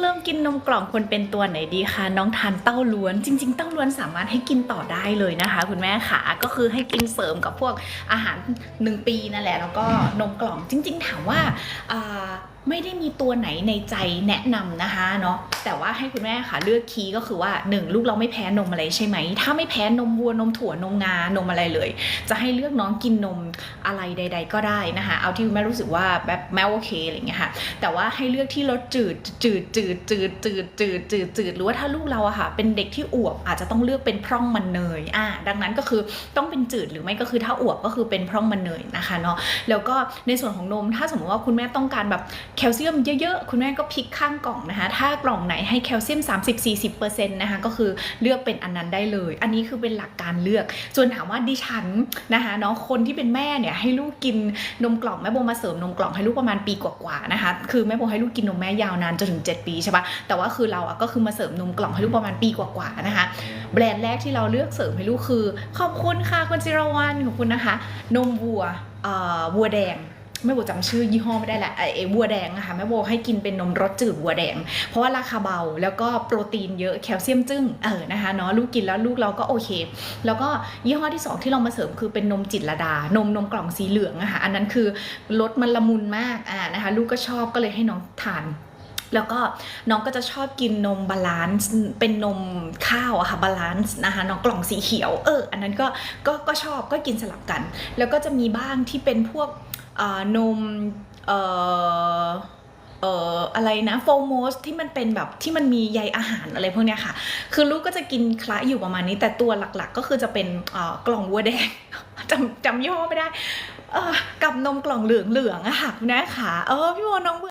เริ่มกินนมกล่องควรเป็นตัวไหนดีคะน้องทานเต้าล้วน จริง ๆ เต้าล้วนสามารถให้กินต่อได้เลยนะคะ คุณแม่ขาก็คือให้กินเสริมกับพวกอาหาร 1 ปีนั่นแหละแล้วก็นมกล่องจริง ๆ ถามว่าอ่า ไม่ได้มีตัวไหนในใจแนะนำนะคะเนาะแต่ว่าให้คุณแม่ค่ะเลือกคีย์ก็คือว่า 1 ลูกเราไม่แพ้นมอะไรใช่ไหม ถ้าไม่แพ้นมวัวนมถั่วนมงานมอะไรเลย จะให้เลือกน้องกินนมอะไรใด ๆ ก็ได้นะคะ เอาที่คุณแม่รู้สึกว่าแบบแม่โอเคอะไรเงี้ยค่ะแต่ว่าให้เลือกที่รสจืดจืดจืดจืดจืดจืดจืดจืดหรือว่าถ้าลูกเราอะค่ะ เป็นเด็กที่อวบอาจจะต้องเลือกเป็นพร่องมันเนยอ่าดังนั้นก็คือต้องเป็นจืดหรือไม่ก็คือถ้าอวบก็คือเป็นพร่องมันเนยนะคะเนาะแล้วก็ในส่วนของนมถ้าสมมติว่าคุณแม่ต้องการแบบแคลเซียมเยอะๆ คุณแม่ก็พลิกข้างกล่องนะคะ ถ้ากล่องไหนให้แคลเซียม 30-40%นะคะก็คือเลือกเป็นอันนั้นได้เลย อันนี้คือเป็นหลักการเลือก ส่วนถามว่าดิฉันนะคะเนาะคนที่เป็นแม่เนี่ยให้ลูกกินนมกล่องแม่โบมาเสริมนมกล่องให้ลูกประมาณปีกว่าๆนะคะคือแม่โบให้ลูกกินนมแม่ยาวนานจนถึง 7 ปีใช่ปะแต่ว่าคือเราอะก็คือมาเสริมนมกล่องให้ลูกประมาณปีกว่าๆนะคะแบรนด์แรกที่เราเลือกเสริมให้ลูกคือ ขอบคุณค่ะคุณจิรวันขอบคุณนะคะ นมวัวเอ่อวัวแดง แม่โบจำชื่อยี่ห้อไม่ได้แหละไอ้ไอ้วัวแดงอะค่ะแม่โบให้กินเป็นนมรสจืดวัวแดง เพราะว่าราคาเบาแล้วก็โปรตีนเยอะแคลเซียมจึ้งเออนะคะเนาะลูกกินแล้วลูกเราก็โอเค แล้วก็ยี่ห้อที่สองที่เรามาเสริมคือเป็นนมจิตรดา นมนมกล่องสีเหลืองอะค่ะอันนั้นคือรสมันละมุนมากอ่านะคะลูกก็ชอบก็เลยให้น้องทานแล้วก็น้องก็จะชอบกินนมบาลานซ์เป็นนมข้าวอะค่ะบาลานซ์นะคะน้องกล่องสีเขียวเอออันนั้นก็ก็ก็ชอบก็กินสลับกัน แล้วก็จะมีบ้างที่เป็นพวก นมเอ่อเอ่ออะไรนะโฟโมสที่มันเป็นแบบที่มันมีใยอาหารอะไรพวกเนี้ยค่ะ คือลูกก็จะกินคละอยู่ประมาณนี้ แต่ตัวหลักๆก็คือจะเป็นกล่องวัวแดงจำจำย่อไม่ได้เออกับนมกล่องเหลืองๆอะค่ะคุณแม่ค่ะเออพี่โมน้อง